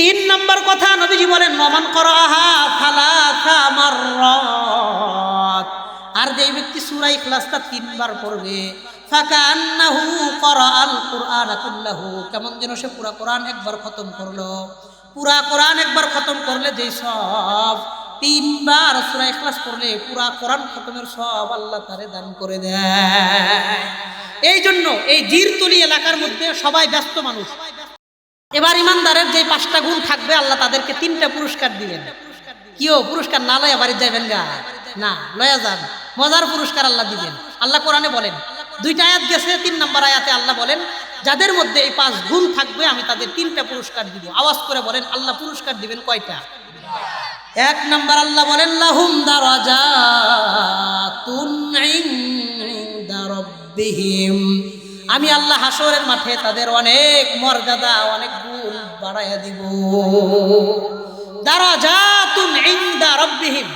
তিন নম্বর কথা নবীজি বলেন নমান করাহা ফালাসা মাররাত। আর যে ব্যক্তি সূরা ইখলাসটা তিনবার পড়বে ফাকান্নাহু করাআল কুরআন কুল্লাহু। কেমন যেন সে পুরা কোরআন একবার খতম করল। পুরা কোরআন একবার খতম করলে যেই সব তিনবার সূরা ইখলাস পড়লে পুরা কোরআন খতমের সব আল্লাহ তারে দান করে দেয়। এই জন্য এই জিরতলি এলাকার মধ্যে সবাই ব্যস্ত মানুষ। এবার ইমানদারের যে পাঁচটা গুণ থাকবে, আল্লাহ তাদেরকে তিনটা পুরস্কার দিবেন। কিও? পুরস্কার না লয়া বাড়ি যাবেন গা? না, লয়া যান। মজার পুরস্কার আল্লাহ দিবেন। আল্লাহ কোরআনে বলেন, দুইটা আয়াত গেছে, তিন নম্বর আয়াতে আল্লাহ বলেন, যাদের মধ্যে এই পাঁচ গুণ থাকবে, আমি তাদের তিনটা পুরস্কার দিব। আওয়াজ করে বলেন, আল্লাহ পুরস্কার দিবেন কয়টা? এক নম্বর আল্লাহ বলেন, লাহুম দারাজাতুন ইনদা রাব্বিহিম। আমি আল্লাহ হাসরের মাঠে তাদের অনেক মর্যাদা, অনেক গুণ বাড়াইয়া দিব। দারাজাতুন ইনদা রাব্বিহিম,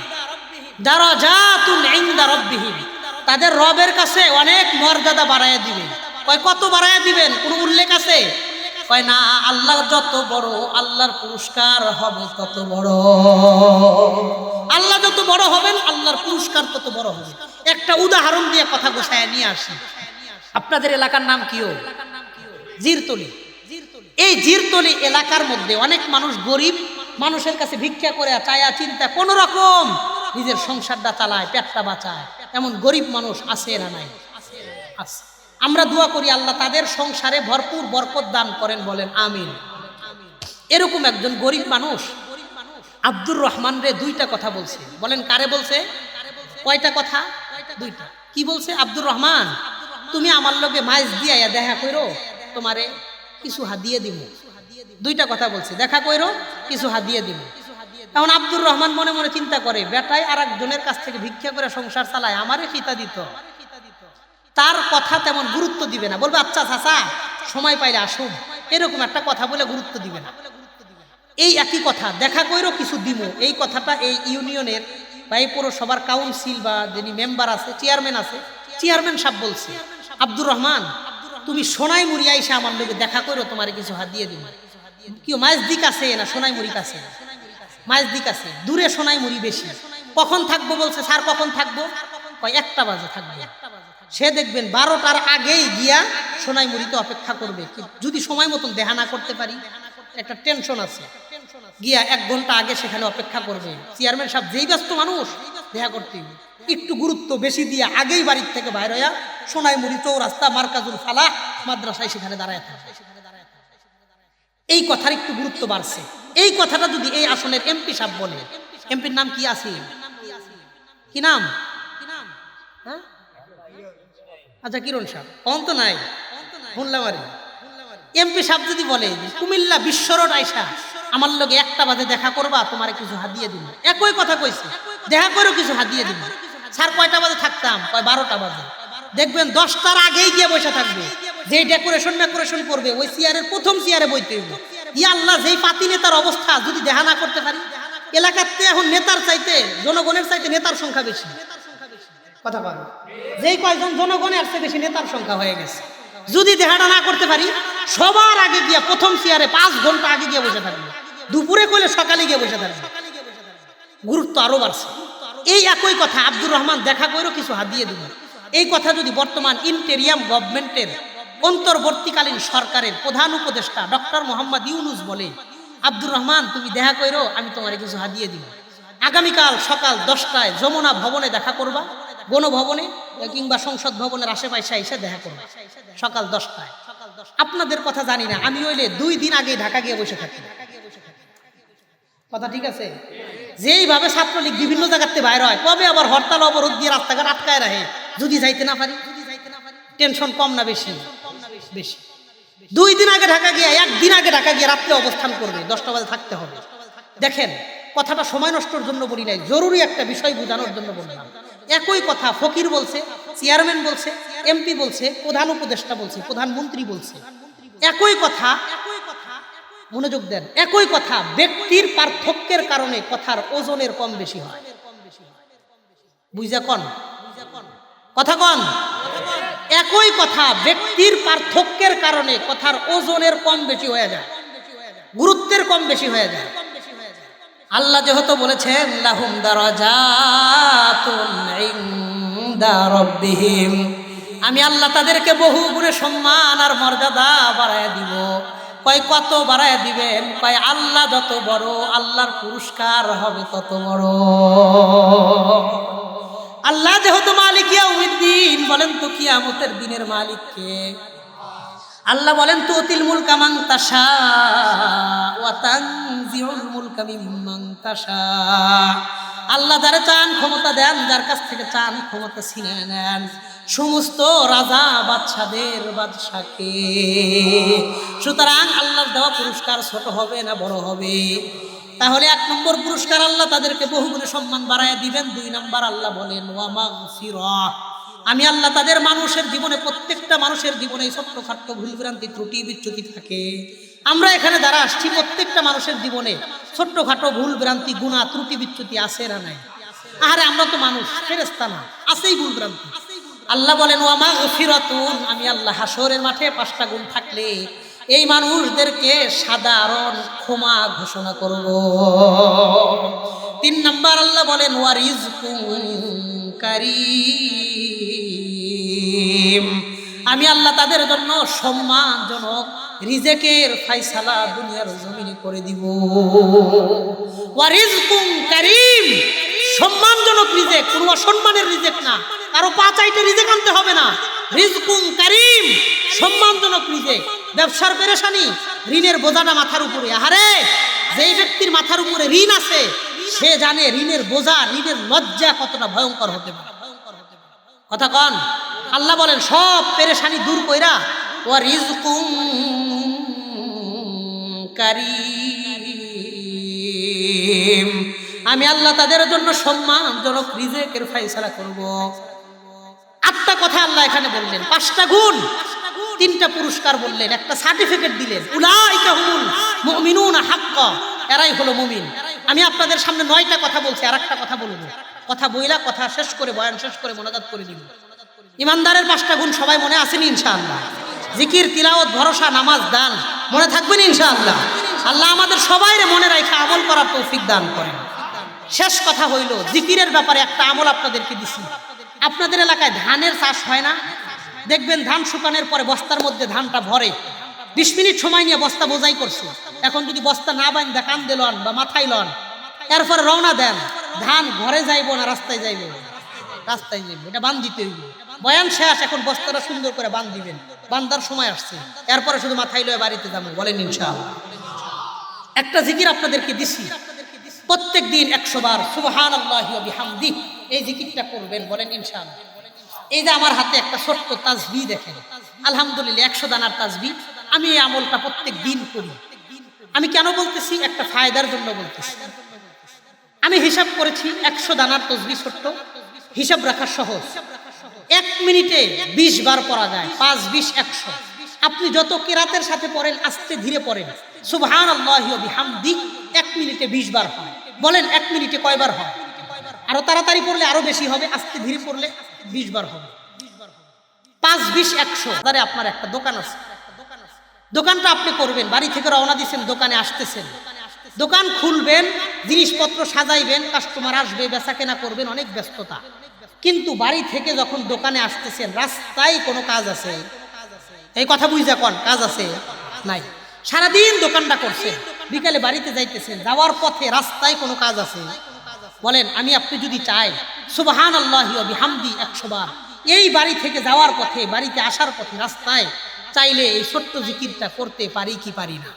দারাজাতুন ইনদা রাব্বিহিম। তাদের রবের কাছে অনেক মর্যাদা বাড়াইয়া দিবে কয়, কত বাড়াইয়া দিবেন? কোনো উল্লেখ আছে? কয়, না, আল্লাহ যত বড়, আল্লাহর পুরস্কার হবে তত বড়। আল্লাহ যত বড় হবেন, আল্লাহর পুরস্কার তত বড় হবে। একটা উদাহরণ দিয়ে কথা গোছায় নিয়ে আসি। আপনাদের এলাকার নাম কিও জিরতলি। এই জিরতলি এলাকার মধ্যে অনেক মানুষ গরিব, মানুষের কাছে ভিক্ষা করে চায়া, চিন্তা, কোন রকম নিজের সংসারটা চালায়, পেটটা বাঁচায়। এমন গরিব মানুষ আছে না নাই? আমরা দোয়া করি আল্লাহ তাদের সংসারে ভরপুর বরকত দান করেন, বলেন আমিন। এরকম একজন গরিব মানুষ আব্দুর রহমান রে দুইটা কথা বলছে। বলেন কারে বলছে? কয়টা কথা? দুইটা। কি বলছে আব্দুর রহমান? তুমি আমার লগে মাইজ দিয়া দেখা কইরো, তোমারে কিছু হাদিয়ে দিব। দুইটা কথা বলছে, দেখা কইরো, কিছু হাদিয়ে দিব। এখন আব্দুর রহমান মনে মনে চিন্তা করে বেটাই আর একজনের কাছ থেকে ভিক্ষা করে সংসার চালায়, আমারে খিতা দিত। তার কথা তেমন গুরুত্ব দিবে না। বলবে আচ্ছা চাচা, সময় পাইলে আসুন। এরকম একটা কথা বলে গুরুত্ব দিবে না। এই একই কথা, দেখা কইরও কিছু দিব। এই কথাটা এই ইউনিয়নের বা এই পৌরসভার কাউন্সিল বা যিনি মেম্বার আছে চেয়ারম্যান আছে চেয়ারম্যান সাহেব বলছে। আব্দুর রহমান, তুমি সোনাই মুড়ি আইসা আমার লোকে দেখা করো তোমার কিছু হাত দিয়ে দিব কি মাছ দিক আছে না সোনাই মুড়ি কাছে মাছ দিক আছে, দূরে সোনাই মুড়ি বেশি। কখন থাকব বলছে, স্যার, কখন থাকব? কয়, একটা বাজে থাকবে। সে দেখবেন বারোটার আগেই গিয়া সোনাই মুড়িতে অপেক্ষা করবে। যদি সময় মতন দেখা না করতে পারি, একটা টেনশন আছে। গিয়া এক ঘণ্টা আগে সেখানে অপেক্ষা করবে। চেয়ারম্যান সাহেব, যেই ব্যস্ত মানুষ, দেখা করতে একটু গুরুত্ব বেশি দিয়ে আগেই বাড়ির থেকে বাইর হইয়া সোনাই মুড়ি চৌরাস্তা, মার্কাজুল ফালা মাদ্রাসায় সেখানে দাঁড়ায় থাকে। এই কথার একটু গুরুত্ব বাড়ছে। এই কথাটা যদি এই আসনের এমপি সাহেব বলে, এমপির নাম কি আছে? কি নাম? হ্যাঁ? আচ্ছা কিরণ সাহেব কম তো নাই? শুনলাম আর এমপি সাহেব যদি বলে কুমিল্লা বিশ্ব রোড আইসা, আমার লগে একটা বাজে দেখা করবা, তোমার কিছু হাত দিয়ে দিব। একই কথা কইছে। দেখা করো কিছু হাত দিয়ে দিব। স্যার, কয়টা বাজে থাকতাম? কয় বারোটা বাজে? দেখবেন দশটার আগেই গিয়ে বসে থাকবে। যে ডেকোরেশন ডেকোরেশন করবে, ওই চেয়ারের প্রথম চেয়ারে বইতে আল্লাহ, যেই পাতি নেতার অবস্থা, যদি দেখা না করতে পারি এলাকাতে এখন নেতার চাইতে, জনগণের চাইতে নেতার সংখ্যা বেশি। কথা বল। যেই কয়জন জনগণের চেয়ে বেশি নেতার সংখ্যা হয়ে গেছে। যদি দেহাটা না করতে পারি, সবার আগে গিয়ে প্রথম চেয়ারে পাঁচ ঘণ্টা আগে গিয়ে বসে থাকবে। দুপুরে কইলে সকালে গিয়ে বসে থাকবে। গুরুত্ব আরও বাড়ছে। এই একই কথা আব্দুর রহমান দেখা করেও কিছু হাত দিয়ে দিল এই কথা যদি বর্তমান ইন্টেরিয়াম গভর্নমেন্টের অন্তর্বর্তীকালীন সরকারের প্রধান উপদেষ্টা ডক্টর মোহাম্মদ ইউনুস বলে, আব্দুর রহমান, তুমি দেখা করো আমি তোমার কিছু হাদিয়ে দিব। আগামীকাল সকাল দশটায় যমুনা ভবনে দেখা করবা গণভবনে কিংবা সংসদ ভবনের আশেপাশে এসে দেখা করবা, সকাল দশটায়। আপনাদের কথা জানি না, আমি হইলে দুই দিন আগে ঢাকা গিয়ে বসে থাকি। কথা ঠিক আছে? যেইভাবে ছাত্রলীগ বিভিন্ন জায়গাতে বাইর হয়, কবে আবার হরতাল অবরোধ দিয়ে রাস্তাঘাট আটকায় রাখে? যদি যাইতে না পারি টেনশন কম না বেশি বেশি। দুই দিন আগে ঢাকা গিয়ে একদিন আগে ঢাকা গিয়ে রাত্রে অবস্থান করবে, দশটা বাজে থাকতে হবে। দেখেন, কথাটা সময় নষ্টর জন্য বলি নাই, জরুরি একটা বিষয় বোঝানোর জন্য বললাম। একই কথা ফকির বলছে, চেয়ারম্যান বলছে, এমপি বলছে, প্রধান উপদেষ্টা বলছে প্রধানমন্ত্রী বলছে। একই কথা, মনোযোগ দেন, একই কথা, ব্যক্তির পার্থক্যের কারণে কথার ওজনের কম বেশি হয়। বুঝা কন? কথা কন। একই কথা, ব্যক্তির পার্থক্যের কারণে কথার ওজনের কম বেশি হয়ে যায়, গুরুত্বের কম বেশি হয়ে যায়। আল্লাহ যেহেতু বলেছেন, লাহুম দারাজাতুন আমি আল্লাহ তাদেরকে বহু গুণে সম্মান আর মর্যাদা বাড়ায় দিব। কয় কত বাড়ায় দিবেন? কয় আল্লাহ যত বড়, আল্লাহর পুরস্কার হবে তত বড়। আল্লাহ যেহেতু মালিক, ইয়াউমিদ্দিন, বলেন তো কিয়ামতের দিনের মালিককে আল্লাহ বলেন তো অতিল মুল কামাং তাসা ওয়া তানজিউল মুলকা মিম্মান তাসা আল্লাহ যারা চান ক্ষমতা দেন, যার কাছ থেকে চান ক্ষমতা ছিনে নেন। সমস্ত রাজা বাদশাদের বাদশাকে। সুতরাং আল্লাহর দেওয়া পুরস্কার ছোট হবে না বড় হবে? তাহলে এক নম্বর পুরস্কার আল্লাহ তাদেরকে বহুগুণে সম্মান বাড়ায় দিবেন। দুই নম্বর আল্লাহ বলেন আমি আল্লাহ তাদের মানুষের জীবনে, প্রত্যেকটা মানুষের জীবনে এই ছোট্টখাট্ট ভুলভ্রান্তি, ত্রুটি, বিচ্যুতি থাকে। আমরা এখানে যারা আসছি, প্রত্যেকটা মানুষের জীবনে ছোট্টখাটো ভুল ভ্রান্তি গুণা, ত্রুটি, বিচ্যুতি আছে না নাই? আরে আমরা তো মানুষ ফেরেস্তা না, আছেই ভুল ভ্রান্তি আল্লাহ বলেন ওয়ামা গফিরাতুন আমি আল্লাহ হাসরের মাঠে পাঁচটা গুণ থাকলে এই মানুষদেরকে সাধারণ ক্ষমা ঘোষণা করব। তিন নাম্বার আল্লাহ বলেন ওয়ারিজ কারিম। আমি আল্লাহ তাদের জন্য সম্মানজনক রিজেকের ফাইসালা দুনিয়ার জমিনে করে দিব। ওয়ারিজকুম কারিম। সম্মানজনক রিজেক, কোনো অসম্মানের রিজেক না। কারও পাঁচ আইটে রিজেক আনতে হবে না। রিজকুম কারিম। সম্মানজনক রিজেক। ব্যবসার পেরেশানি, ঋণের বোঝাটা মাথার উপরে। আহারে, যেই ব্যক্তির মাথার উপরে ঋণ আছে, সে জানে ঋণের বোঝা, ঋণের লজ্জা কতটা ভয়ঙ্কর হতে পারে। কথা কন, আল্লাহ বলেন, সব পেরেশানি দূর কইরা ও রিজকুম আমি আল্লাহ তাদের জন্য সম্মানজনক রিজেকের ফাইসালা করব। আটটা কথা আল্লাহ এখানে বললেন। পাঁচটা গুণ। তিনটা পুরস্কার বললেন, একটা সার্টিফিকেট দিলেন। মুমিনুন হাক্কা। এরাই হলো মুমিন। আমি আপনাদের সামনে নয়টা কথা বলছি আর একটা কথা বলব। কথা বইলা কথা শেষ করে, বয়ান শেষ করে মোনাজাত করে দিব ইমানদারের পাঁচটা গুণ সবাই মনে আসেনি ইনশাআল্লাহ। জিকির, তিলাওয়াত, ভরসা, নামাজ, দান, মনে থাকবেন ইনশাআল্লাহ। আল্লাহ আমাদের সবাইরে মনে রাখা আমল করার তৌফিক দান করেন। শেষ কথা হইল, জিকিরের ব্যাপারে একটা আমল আপনাদেরকে দিছি। আপনাদের এলাকায় ধানের চাষ হয় না? দেখবেন ধান শুকানোর পরে বস্তার মধ্যে ধানটা ভরে। বিশ মিনিট সময় নিয়ে বস্তা বোঝাই করছে। এখন যদি বস্তা না বাইন কান দিলন বা মাথায় লন, এরপরে রওনা দেন। ধান ঘরে যাইব না রাস্তায় যাইব? রাস্তায় যাইব। এটা বান দিতে হইব। বয়ান শেষ, এখন বস্তাটা সুন্দর করে বান দিবেন। বান্দার সময় আসছে। এরপরে শুধু মাথায় লয়ে বাড়িতে যাব, বলেন ইনশাআল্লাহ। একটা জিকির আপনাদেরকে দিছি। প্রত্যেক দিন একশো বার সুবহান আল্লাহ এই জিকিরটা করবেন, বলেন ইনশাআল্লাহ। এই যে আমার হাতে একটা ছোট্ট তাজবি দেখেন। আলহামদুলিল্লাহ, একশো দানার তাজবি। আমি এই আমলটা প্রত্যেক দিন করি। আমি কেন বলতেছি? একটা ফায়দার জন্য বলতেছি। আমি হিসাব করেছি, একশো দানার তসবি ছোট্ট। হিসাব রাখা সহজ। এক মিনিটে বিশ বার পড়া যায়, পাঁচ, বিশ, একশো। আপনি যত কেরাতের সাথে পড়েন, আস্তে ধীরে পড়েন। আল্লাহ বিহামদি, এক মিনিটে বিশ বার হয়। বলেন, এক মিনিটে কয়বার হয়? আরও তাড়াতাড়ি পড়লে আরও বেশি হবে, আস্তে ধীরে পড়লে বিশ বার হবে। পাঁচ বিশ একশো। আপনার একটা দোকান আছে। দোকানটা আপনি করবেন। বাড়ি থেকে রওনা দিচ্ছেন দোকানে আসতেছেন। দোকান খুলবেন, জিনিসপত্র সাজাইবেন, কাস্টমার আসবে বেচা কেনা করবেন, অনেক ব্যস্ততা। কিন্তু বাড়ি থেকে যখন দোকানে আসতেছেন, রাস্তায় কোনো কাজ আছে? এই কথা বুঝা কন, কাজ আছে? নাই। সারাদিন দোকানটা করছেন। বিকালে বাড়িতে যাইতেছেন, যাওয়ার পথে রাস্তায় কোনো কাজ আছে? বলেন, আমি আপনি যদি চাই সুবাহান আল্লাহ হামদি একশো বার এই বাড়ি থেকে যাওয়ার পথে, বাড়িতে আসার পথে, রাস্তায় চাইলে এই ছোট্ট জিকিরটা করতে পারি কি পারি না?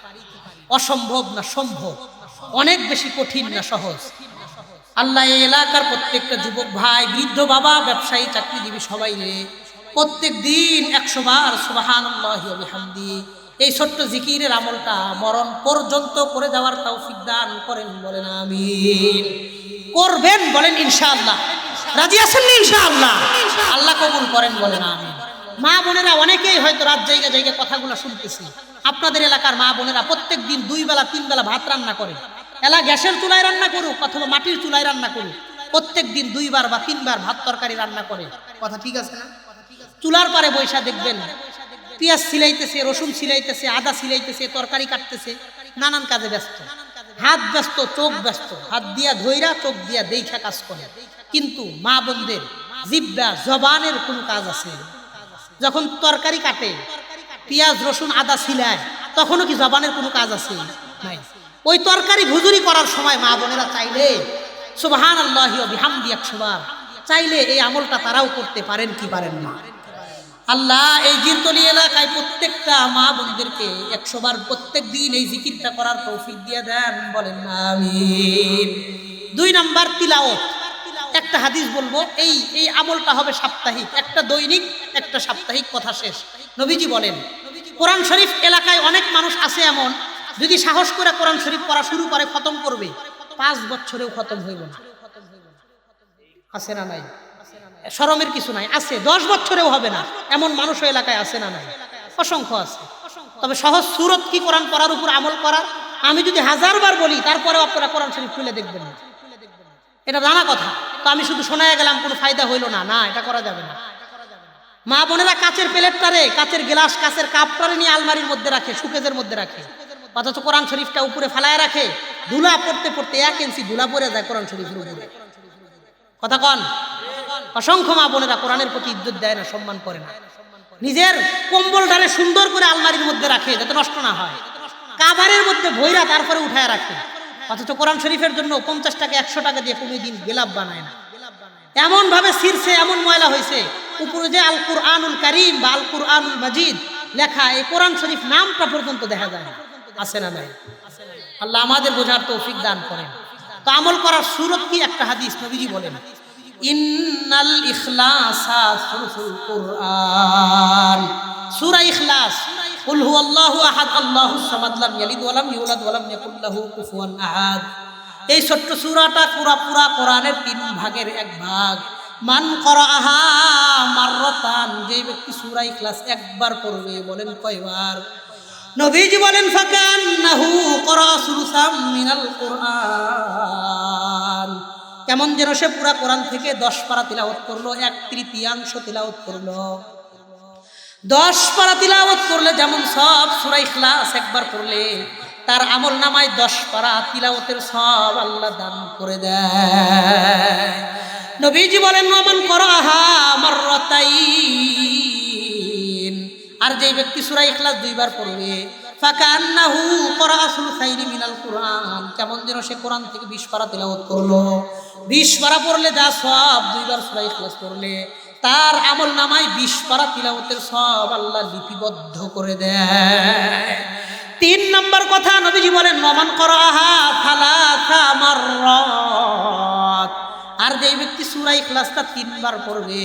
অসম্ভব না সম্ভব? অনেক বেশি কঠিন না সহজ? আল্লাহ এই এলাকার প্রত্যেকটা যুবক ভাই, বৃদ্ধ বাবা, ব্যবসায়ী, চাকরিজীবী সবাই রে, প্রত্যেক দিন একশো বার সুবাহান হামদি এই ছোট্ট জিকিরের আমলটা মরণ পর্যন্ত করে যাওয়ার তাও দান করেন বলেন, আমিন। করবেন বলেন ইনশাআল্লাহ। রাজি আছেন ইনশাআল্লাহ? আল্লাহ কবুল করেন বলেন, আমিন। মা বোনেরা, অনেকেই হয়তো রাত জায়গা জায়গায় কথাগুলো শুনতেছি। আপনাদের এলাকার মা বোনেরা প্রত্যেক দিন দুই বেলা, তিন বেলা ভাত রান্না করে। এলা গ্যাসের চুলায় রান্না করুক অথবা মাটির চুলায় রান্না করুক। প্রত্যেক দিন দুইবার বা তিনবার ভাত তরকারি রান্না করে। কথা ঠিক আছে না? চুলার পারে বৈশা দেখবেন। পেঁয়াজ সিলাইতেছে রসুন সিলাইতেছে আদা সিলাইতেছে তরকারি কাটতেছে, নানান কাজে ব্যস্ত। হাত ব্যস্ত, চোখ ব্যস্ত। হাত দিয়া ধইরা, চোখ দিয়া দেখা কাজ করে। কিন্তু মা বোনদের জিব্বা, জবানের কোন কাজ আছে? যখন তরকারি কাটে, পেঁয়াজ, রসুন, আদা ছিলায়, তখনও কি জবানের কোনো কাজ আছে? ওই তরকারি ভুজুরি করার সময় মা বোনেরা চাইলে সুবহান আল্লাহ বিহামদি একশোবার চাইলে এই আমলটা তারাও করতে পারেন কি পারেন না? আল্লাহ এই জিরতলি এলাকায় প্রত্যেকটা মা বোনদেরকে একশো বার প্রত্যেক দিন এই জিকিরটা করার তৌফিক দিয়ে দেন, বলেন আমিন। দুই নাম্বার তিলাওত একটা হাদিস বলব, এই এই আমলটা হবে সাপ্তাহিক। একটা দৈনিক, একটা সাপ্তাহিক কথা শেষ। নবীজি বলেন, কোরআন শরীফ এলাকায় অনেক মানুষ আছে এমন, যদি সাহস করে কোরআন শরীফ পড়া শুরু করে, খতম করবে। পাঁচ বছরেও খতম হইব না। আছে না নাই? শরমের কিছু নাই, আছে, দশ বছরেও হবে না। এমন মানুষ এলাকায় আছে না নাই? অসংখ্য আছে। তবে সহজ সুরত কি কোরআন পড়ার উপর আমল করার? আমি যদি হাজার বার বলি, তারপরেও আপনারা কোরআন শরীফ খুলে দেখবেন না। এটা জানা কথা। তো আমি শুধু শোনায় গেলাম, কোনো ফায়দা হইল না। না, এটা করা যাবে না। মা বোনেরা কাচের প্লেটটারে কাচের গ্লাস, কাচের কাপটারে নিয়ে আলমারির মধ্যে রাখে, সুকেজের মধ্যে রাখে। অথচ কোরআন শরীফটা উপরে ফালায় রাখে। ধুলা পড়তে পড়তে এক ইঞ্চি ধুলা পড়ে যায় কোরআন শরীফের উপরে। কথা কন? অসংখ্য মা বোনেরা কোরআনের প্রতি ইজ্জত দেয় না, সম্মান করে না। নিজের কম্বল ডালে সুন্দর করে আলমারির মধ্যে রাখে, যাতে নষ্ট না হয়। কাবারের মধ্যে ভৈরা তারপরে উঠায় রাখে। অথচ কোরআন শরীফের জন্য পঞ্চাশ টাকা, একশো টাকা দিয়ে কোনো দিন গেলাপ বানায় না। এমন ভাবে শীর্ষে এমন ময়লা হয়েছে, উপরে যে আল কুরআনুল করিম বা আল কুরআনুল মাজিদ লেখা, এই কোরআন শরীফ নামটা পর্যন্ত দেখা যায় না। আছে না নাই? আল্লাহ আমাদের বোঝার তৌফিক দান করেন। তো আমল করার সুরত কি? একটা হাদিস নবীজি বলেন। ইন্নাল ইখলাসা সুলসুল কুরআন। সূরা ইখলাস। কুল হুয়াল্লাহু আহাদ আল্লাহুস সামাদ লাম ইয়ালিদ ওয়া লাম ইউলাদ ওয়া লাম ইয়াকুল লাহু কুফুয়ান আহাদ। এই ছোট্ট সূরাটা পুরা পুরা কোরআনের তিন ভাগের এক ভাগ। মান করাহা মাররাতান, যে ব্যক্তি সূরা ইখলাস একবার পড়বে, বলেন কয়বার? নবীজি বলেন ফাকান্নাহু করা সুলসাম মিনাল কোরআন। কেমন যেন সে পুরা কোরআন থেকে দশ পারা তিলাওয়াত করল, এক তৃতীয়াংশ তিলাওয়াত করল। দশ পারা তিলাওয়াত করলে যেমন সব সূরা ইখলাস একবার করলে তার আমল নামায় দশ পারা তিলাওয়াতের সব আল্লাহ দান করে দেয়। নবীজি বলেন নমান করাহা মাররাতাইন। আর যেই ব্যক্তি সূরা ইখলাস দুইবার পড়বে ফাকান্নাহু করা মিনাল কুরআন। কেমন যেন সে কোরআন থেকে 20 পারা তেলাওয়াত করল। 20 পারা পড়লে যা সব দুইবার সূরা ইখলাস পড়লে, তার আমল নামায় 20 পারা তিলাওয়াতের সব আল্লাহ লিপিবদ্ধ করে দেয়। তিন নম্বর কথা নবীজি বলেন নমান করাহা থালাথা মাররাত। আর যেই ব্যক্তি সুরাই ক্লাসটা তিনবার পড়বে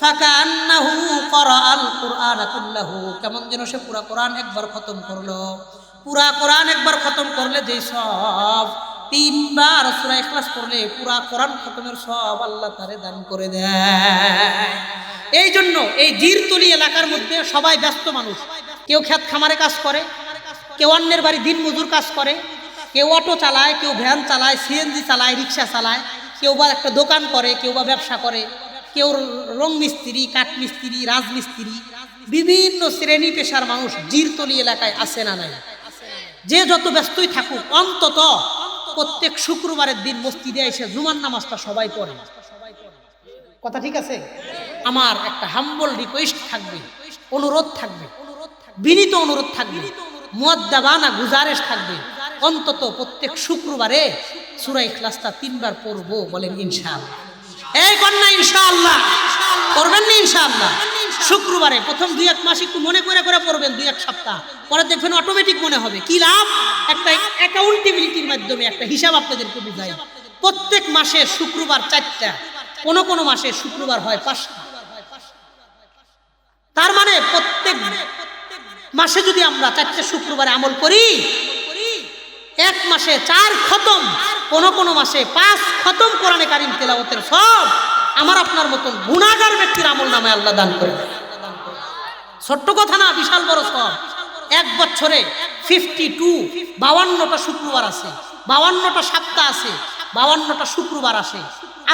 ফাকান্নাহু করাআল কুরআন কুল্লাহু। কেমন যেন সে পুরা কোরআন একবার খতম করল। পুরা কোরআন একবার খতম করলে যে সব তিনবার সূরা ইখলাস পড়লে পুরা কোরআন খতমের সব আল্লাহ তারে দান করে দেয়। এই জন্য এই জিরতলি এলাকার মধ্যে সবাই ব্যস্ত মানুষ। কেউ ক্ষেত খামারে কাজ করে, কেউ অন্যের বাড়ি দিন মজুর কাজ করে, কেউ অটো চালায়, কেউ ভ্যান চালায় সিএনজি চালায়, রিক্সা চালায়, কেউ বা একটা দোকান করে, কেউ বা ব্যবসা করে, কেউ রং মিস্ত্রি, কাঠ মিস্ত্রি রাজমিস্ত্রি বিভিন্ন শ্রেণি পেশার মানুষ জিরতলি এলাকায় আসে না নাই? যে যত ব্যস্তই থাকুক, অন্তত প্রত্যেক শুক্রবারের দিন মসজিদে এসে জুমার নামাজটা সবাই পড়ে। কথা ঠিক আছে? আমার একটা হাম্বল রিকোয়েস্ট থাকবে, অনুরোধ থাকবে, বিনীত অনুরোধ থাকবে, মুয়াদ্দাবানা গুজারেশ থাকবে। অন্তত প্রত্যেক শুক্রবারে সুরাই ক্লাসটা তিনবার পড়ব বলেন ইনশাআল্লাহ। এই কন্যা, ইনশাআল্লাহ। করবেন না ইনশাআল্লাহ? শুক্রবারে প্রথম দুই এক মাস একটু মনে করে করে পড়বেন, দুই এক সপ্তাহ। পরে দেখবেন অটোমেটিক মনে হবে। কি লাভ? একটা অ্যাকাউন্টেবিলিটির মাধ্যমে, একটা হিসাব আপনাদেরকে বুঝাই। প্রত্যেক মাসে শুক্রবার চারটা, কোন কোন মাসে শুক্রবার হয় পাঁচটা। তার মানে প্রত্যেক মাসে যদি আমরা চারটে শুক্রবারে আমল করি, এক মাসে চার খতম, কোন কোন মাসে পাঁচ খতম কোরআনে কারিম তেলাওতের সব আমার আপনার মতন গুণাগার ব্যক্তির আমল নামে আল্লাহ দান করে ছোট্ট কথা না, বিশাল বড় সব। এক বছরে ফিফটি টু বাউান্নটা শুক্রবার আছে, বাউান্নটা সপ্তাহ আছে, বাউান্নটা শুক্রবার আসে।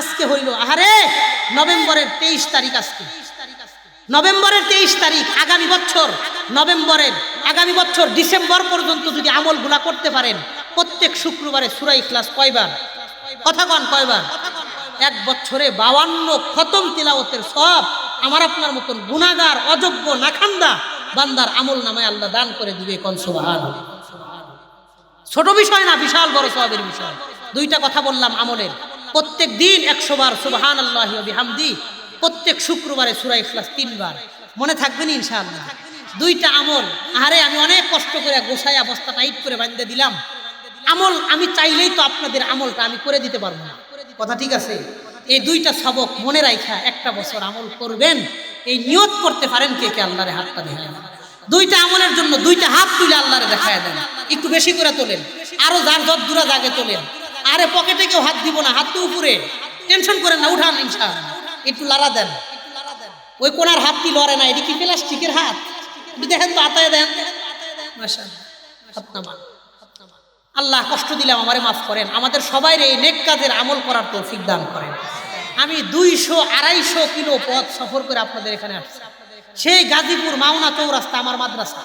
আজকে হইল, আহারে, নভেম্বরের তেইশ তারিখ আজকে। নভেম্বরের তেইশ তারিখ, আগামী বছর, নভেম্বরের আগামী বছর, ডিসেম্বর পর্যন্ত যদি আমলগুলা করতে পারেন, প্রত্যেক শুক্রবারে সুরাই ক্লাস কয়বার? কথা কন কয়বার? এক বছরে বাউান্ন খতম তিলাওতের সব আমার আপনার মতন গুণাগার অযোগ্য, নাখান্দা বান্দার আমল নামায় আল্লাহ দান করে দিবে কনসবাহান ছোট বিষয় না, বিশাল বড় সবের বিষয়। দুইটা কথা বললাম আমলের। প্রত্যেক দিন একশো বার সুবাহান আল্লাহ বিহামদি, প্রত্যেক শুক্রবারে সুরাই ইখলাস তিনবার। মনে থাকবেন ইনশাআল্লাহ? দুইটা আমল। আরে আমি অনেক কষ্ট করে গোসাই অবস্থা টাইট করে বাঁধতে দিলাম। আমল আমি চাইলেই তো আপনাদের আমলটা আমি করে দিতে পারব না। কথা ঠিক আছে? এই দুইটা সবক মনে রাখা একটা বছর আমল করবেন, এই নিয়ত করতে পারেন কে কে আল্লাহরে হাতটা দেখায় দুইটা আমলের জন্য দুইটা হাত তুলে আল্লাহরে দেখায় দেন। একটু বেশি করে তোলেন, আরও যার যত দূরা জাগে তোলেন। আরে পকেটে কেউ হাত দিব না, হাত তো উপরে। টেনশন করেন না, উঠান ইনশাআল্লাহ। একটু লাড়া দেন। ওই কোনার হাত কি লড়ে না, এটি কি প্লাস্টিকের হাত? দেখেন তো আতায় দেন। হাত আল্লাহ কষ্ট দিলাম আমারে মাফ করেন। আমাদের সবাই এই নেক কাজের আমল করার তৌফিক দান করেন। আমি দুইশো আড়াইশো কিলো পথ সফর করে আপনাদের এখানে আসছি। সেই গাজীপুর মাওনা চৌরাস্তা আমার মাদ্রাসা।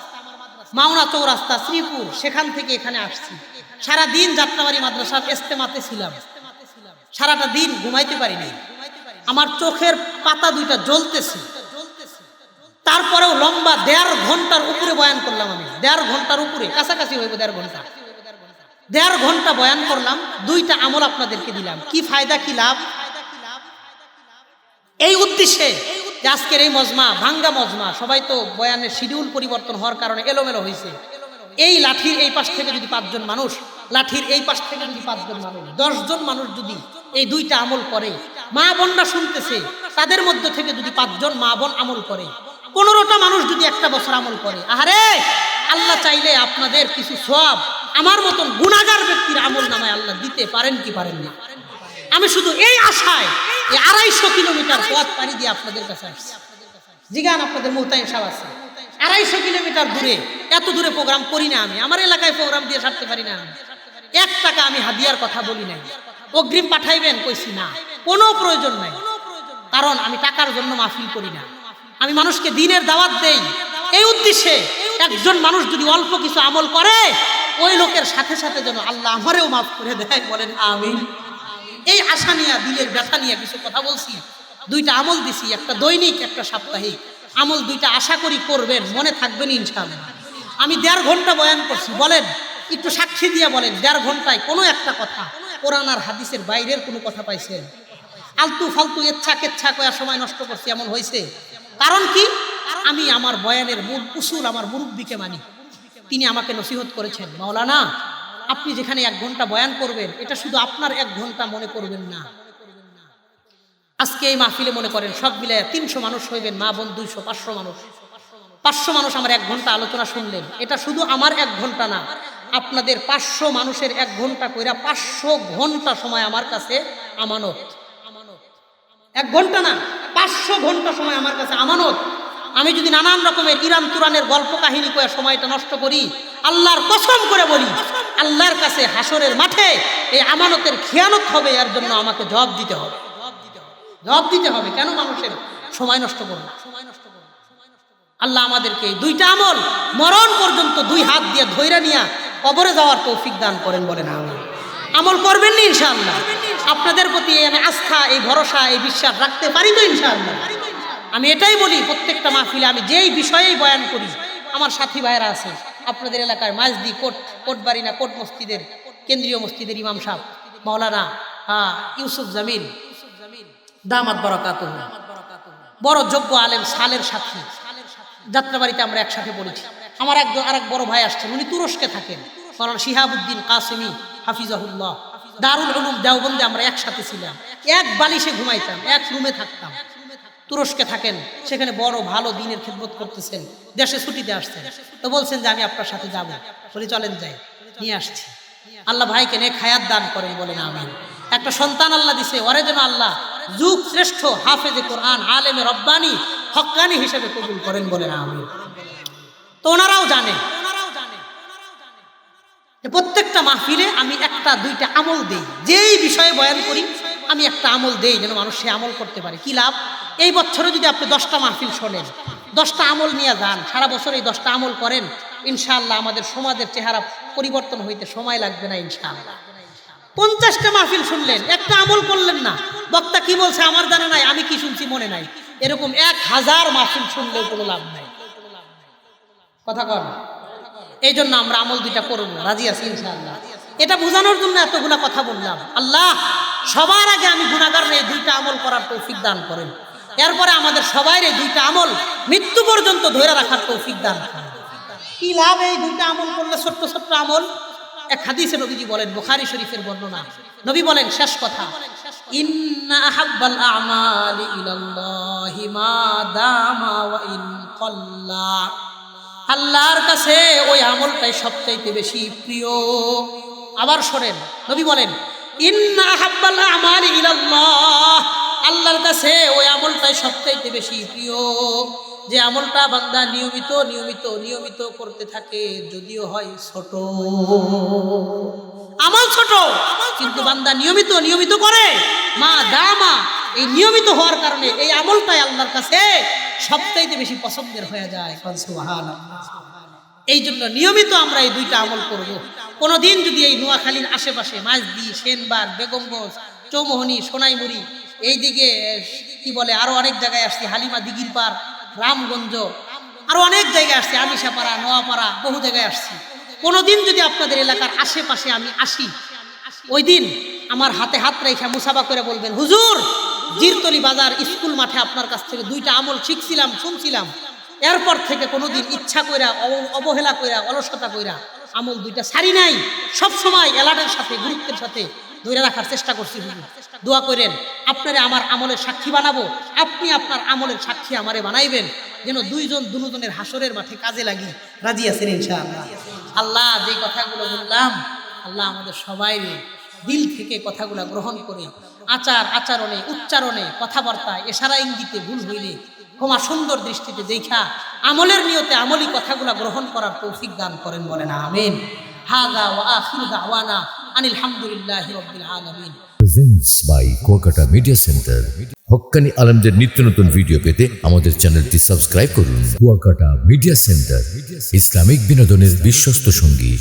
মাওনা চৌরাস্তা, শ্রীপুর, সেখান থেকে এখানে আসছি। সারা দিন যাত্রাবাড়ি মাদ্রাসার এস্তেমাতে ছিলাম। সারাটা দিন ঘুমাইতে পারিনি। আমার চোখের পাতা দুইটা জ্বলতেছে। তারপরেও লম্বা দেড় ঘণ্টার উপরে বয়ান করলাম আমি। দেড় ঘণ্টার উপরে, কাছাকাছি হইব দেড় ঘণ্টা। দেড় ঘণ্টা বয়ান করলাম, দুইটা আমল আপনাদেরকে দিলাম। কি ফায়দা, কি লাভ? এই উদ্দেশ্যে আজকের এই মজমা, ভাঙ্গা মজমা, সবাই তো বয়ানের শিডিউল পরিবর্তন হওয়ার কারণে এলোমেলো হয়েছে। এই লাঠির এই পাশ থেকে যদি পাঁচজন মানুষ, লাঠির এই পাশ থেকে যদি পাঁচজন মানুষ, দশজন মানুষ যদি এই দুইটা আমল করে, মা বোনরা শুনতেছে, তাদের মধ্য থেকে যদি পাঁচজন মা বোন আমল করে, পনেরোটা মানুষ যদি একটা বছর আমল করে, আহারে! আল্লাহ চাইলে আপনাদের কিছু সব আমার মতন গুণাগার ব্যক্তির আমল নামায় আল্লাহ দিতে পারেন কি পারেন না? আমি শুধু এই আশায় এই আড়াইশো কিলোমিটার পথ পাড়ি দিয়ে আপনাদের কাছে আসছি। জিগান আপনাদের মোহতাইন সাহ আছে। আড়াইশো কিলোমিটার দূরে, এত দূরে প্রোগ্রাম করি না আমি। আমার এলাকায় প্রোগ্রাম দিয়ে সারতে পারি না এক টাকা আমি হাদিয়ার কথা বলি নাই। অগ্রিম পাঠাইবেন, কইছি না। কোনো প্রয়োজন নাই। কারণ আমি টাকার জন্য মাহফিল করি না। আমি মানুষকে দিনের দাওয়াত দেই। এই উদ্দেশ্যে একজন মানুষ যদি অল্প কিছু আমল করে ওই লোকের সাথে সাথে যেন আল্লাহ আমারেও মাফ করে দেয় বলেন আমি এই আশা নিয়ে, দিলের ব্যথা নিয়ে কিছু কথা বলছি। দুইটা আমল দিছি, একটা দৈনিক, একটা সাপ্তাহিক। আমল দুইটা আশা করি করবেন, মনে থাকবেন ইনশাআল্লাহ। আমি দেড় ঘণ্টা বয়ান করছি, বলেন, একটু সাক্ষী দিয়ে বলেন, দেড় ঘন্টায় কোনো একটা কথা, কোরআন আর হাদিসের বাইরের কোনো কথা পাইছেন? আলতু ফালতু ইচ্ছা কেচ্ছা কয়ার সময় নষ্ট করছি, এমন হয়েছে কারণ কি? আমি আমার বয়ানের মূল উসুল আমার মুরব্বীকে মানি। তিনি আমাকে নসিহত করেছেন, মাওলানা, আপনি যেখানে এক ঘণ্টা বয়ান করবেন, এটা শুধু আপনার এক ঘণ্টা মনে করবেন না। আজকে এই মাহফিলে মনে করেন, সব মিলে তিনশো মানুষ হইবেন, মা বোন দুইশো, পাঁচশো মানুষ। পাঁচশো মানুষ আমার এক ঘণ্টা আলোচনা শুনলেন, এটা শুধু আমার এক ঘণ্টা না, আপনাদের পাঁচশো মানুষের এক ঘণ্টা কইরা পাঁচশো ঘণ্টা সময় আমার কাছে আমানত। এক ঘণ্টা না, পাঁচশো ঘণ্টা সময় আমার কাছে আমানত। আমি যদি নানান রকমের ইরান তুরানের গল্প কাহিনী করে সময়টা নষ্ট করি, আল্লাহর কসম করে বলি, আল্লাহর কাছে হাসরের মাঠে এই আমানতের খেয়ানত হবে, এর জন্য আমাকে জবাব দিতে হবে। জবাব দিতে হবে। কেন মানুষের সময় নষ্ট করব? সময় নষ্ট আল্লাহ আমাদেরকে দুইটা আমল মরণ পর্যন্ত দুই হাত দিয়ে ধৈরা নিয়া কবরে যাওয়ার তৌফিক দান করেন বলেন আমি আমল করবেন না ইনশাআল্লাহ। আপনাদের প্রতি আমি আস্থা, এই ভরসা, এই বিশ্বাস রাখতে পারি তো ইনশাআল্লাহ। আমি এটাই বলি, প্রত্যেকটা মাহফিলে আমি যেই বিষয়েই বয়ান করি, আমার সাথী ভাইয়েরা আছে, আপনাদের এলাকায় মাঝদি কোট, কোটবাড়ি না, কোট মসজিদের, কেন্দ্রীয় মসজিদের ইমাম সাহেব, মাওলানা হ্যাঁ ইউসুফ জামিল, দামাত বরকাত বড় যোগ্য আলেম সালের সাথী, যাত্রাবাড়িতে আমরা একসাথে পড়েছি। আমার এক আরেক বড় ভাই আসছেন, উনি তুরস্কে থাকেন কারণ শিহাবুদ্দিন কাসেমি, হাফিজাহুল্লাহ। দারুল উলুম দেওবন্দে আমরা একসাথে ছিলাম, এক বালিশে ঘুমাইতাম, এক রুমে থাকতাম। তুরস্কে থাকেন, সেখানে বড় ভালো দিনের খেদমত করতেছেন, দেশে ছুটিতে আসছেন। তো বলছেন যে আমি আপনার সাথে যাব। বলি, চলেন যাই, নিয়ে আসছি। আল্লাহ ভাইকে নে খায়াত দান করেন, বলেন আমিন। একটা সন্তান আল্লাহ দিছে, ওরে যেন আল্লাহ যুগ শ্রেষ্ঠ হাফেজে কোরআন, আলেমে রব্বানি, হক্কানি হিসেবে কবুল করেন, বলেন আমিন। তো ওনারাও জানে প্রত্যেকটা মাহফিলে আমি একটা, দুইটা আমল দেই। যেই বিষয়ে বয়ান করি, আমি একটা আমল দেই, যেন মানুষ সে আমল করতে পারে। কি লাভ? এই বছরে যদি আপনি দশটা মাহফিল শোনেন, দশটা আমল নিয়ে যান, সারা বছর এই দশটা আমল করেন, ইনশাআল্লাহ আমাদের সমাজের চেহারা পরিবর্তন হইতে সময় লাগবে না, ইনশাআল্লাহ। পঞ্চাশটা মাহফিল শুনলেন, একটা আমল করলেন না। বক্তা কি বলছে, আমার জানা নাই, আমি কি শুনছি মনে নাই। এরকম এক হাজার মাহফিল শুনলেও কোনো লাভ নাই। কথা কন। এই জন্য আমরা আমল দুইটা করব, রাজি আছি, ইনশাআল্লাহ। এটা বোঝানোর জন্য এতগুলা কথা বললাম। আল্লাহ, সবার আগে আমি গুণাগার এই দুইটা আমল করার তৌফিক দান করেন। এরপরে আমাদের সবাই এই দুইটা আমল মৃত্যু পর্যন্ত ধরে রাখার তৌফিক দান। কি লাভ এই দুইটা আমল করলে ছোট্ট ছোট্ট আমল? এক হাদিসে নবীজি বলেন, বুখারী শরীফের বর্ণনা। নবী বলেন, শেষ কথা। দামা আল্লাহর কাছে ওই আমলটাই সবচাইতে বেশি প্রিয়। আবার শোনেন, নবী বলেন, ইন্না আহাব্বাল আমালি ইলাল্লাহ। আল্লাহর কাছে ওই আমলটাই সবচাইতে বেশি প্রিয়। যে আমলটা বান্দা নিয়মিত নিয়মিত নিয়মিত করতে থাকে, যদিও হয় ছোট। আমল ছোট, কিন্তু বান্দা নিয়মিত নিয়মিত করে। মা দামা এই নিয়মিত হওয়ার কারণে এই আমলটাই আল্লাহর কাছে সবচাইতে বেশি পছন্দের হয়ে যায়। এই জন্য নিয়মিত আমরা এই দুইটা আমল করব। কোনোদিন যদি এই নোয়াখালীর আশেপাশে মাঝদি সেনবার বেগমগঞ্জ চৌমোহনী, সোনাইমুড়ি এইদিকে, কি বলে, আরও অনেক জায়গায় আসছি, হালিমা দিঘির পার, রামগঞ্জ, আরও অনেক জায়গায় আসছি, আমিষাপাড়া, নোয়াপাড়া, বহু জায়গায় আসছি। কোনোদিন যদি আপনাদের এলাকার আশেপাশে আমি আসি, ওই দিন আমার হাতে হাত রেখে মুসাফা করে বলবেন, হুজুর, জিরতলি বাজার স্কুল মাঠে আপনার কাছ থেকে দুইটা আমল শিখছিলাম, শুনছিলাম। এরপর থেকে কোনোদিন ইচ্ছা কইরা, অব- অবহেলা কইরা, অলসতা কইরা আমল দুইটা সারি নাই। সব সময় এলাটের সাথে, গুরুত্বের সাথে ধরে রাখার চেষ্টা করছি দোয়া করেন, আপনারে আমার আমলের সাক্ষী বানাবো। আপনি আপনার আমলের সাক্ষী আমারে বানাইবেন, যেন দুইজন দুজনের হাসরের মাঠে কাজে লাগি। রাজি আছেন ইনশাআল্লাহ? আল্লাহ যে কথাগুলো বললাম, আল্লাহ আমাদের সবাই দিল থেকে কথাগুলো গ্রহণ করে। আচার আচরণে, উচ্চারণে, কথাবার্তায়, এশারা ইঙ্গিতে ভুল হইলে, ক্ষমা সুন্দর দৃষ্টিতে দেখা, আমলের নিয়তে আমলি কথাগুলো গ্রহণ করার তৌফিক দান করেন বলেন, আমিন। হাদা ওয়া আখিরু দাওয়ানা আনিল হামদুলিল্লাহি রাব্বিল আলামিন। Presents by Kuakata media centre হক্কানি আলমদের নিত্য নতুন ভিডিও পেতে আমাদের চ্যানেলটি সাবস্ক্রাইব করুন। কুয়াকাটা মিডিয়া সেন্টার ইসলামিক বিনোদনের বিশ্বস্ত সঙ্গী।